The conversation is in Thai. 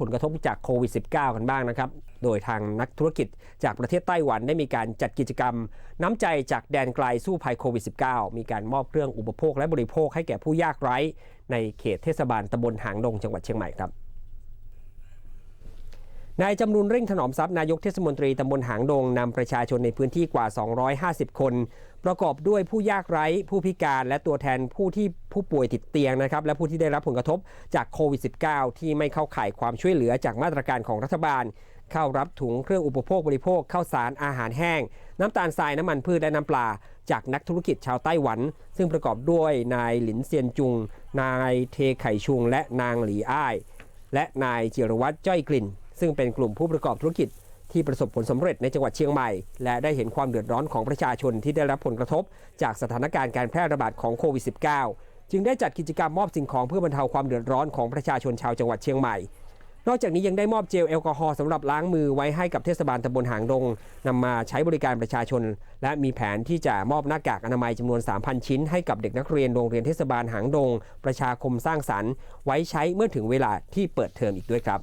ผลกระทบจากโควิด -19 กันบ้างนะครับ โดยทางนักธุรกิจจากประเทศไต้หวันได้มีการจัดกิจกรรม น้ำใจจากแดนไกลสู้ภัยโควิด -19 มีการมอบเครื่องอุปโภคและบริโภคให้แก่ผู้ยากไร้ ในเขตเทศบาลตำบลหางดงจังหวัดเชียงใหม่ครับ นายจำรุนเร่งถนอมทรัพย์นายกเทศมนตรีตำบลหางดงนำประชาชนในพื้นที่กว่า 250 คน ประกอบด้วยผู้ยากไร้ ผู้พิการ และตัวแทนผู้ที่ผู้ป่วยติดเตียงนะครับ และผู้ที่ได้รับผลกระทบจากโควิด -19 ที่ไม่เข้าข่ายความช่วยเหลือจากมาตรการของรัฐบาล เข้ารับถุงเครื่องอุปโภคบริโภคข้าวสารอาหารแห้ง น้ำตาลทรายน้ำมันพืชและน้ำปลา จากนักธุรกิจชาวไต้หวัน ซึ่งประกอบด้วยนายหลินเซียนจุง นายเทไข่ชุง และนางหลีอ้าย และนายจิรวัตรจ้อยกลิ่น ซึ่งเป็นกลุ่มผู้ประกอบธุรกิจที่ประสบผลสำเร็จในจังหวัดเชียงใหม่ และได้เห็นความเดือดร้อนของประชาชนที่ได้รับผลกระทบ จากสถานการณ์การแพร่ระบาดของโควิด -19 จึงได้จัดกิจกรรมมอบสิ่งของเพื่อบรรเทาความเดือดร้อนของประชาชนชาวจังหวัดเชียงใหม่ นอกจากนี้ยังได้มอบเจลแอลกอฮอล์สำหรับล้างมือไว้ให้กับเทศบาลตำบลหางดงนำมาใช้บริการประชาชน และมีแผนที่จะมอบหน้ากากอนามัยจำนวน 3,000 ชิ้น ให้กับเด็กนักเรียนโรงเรียนเทศบาลหางดง ประชาคมสร้างสรรค์ ไว้ใช้เมื่อถึงเวลาที่เปิดเทอมอีกด้วยครับ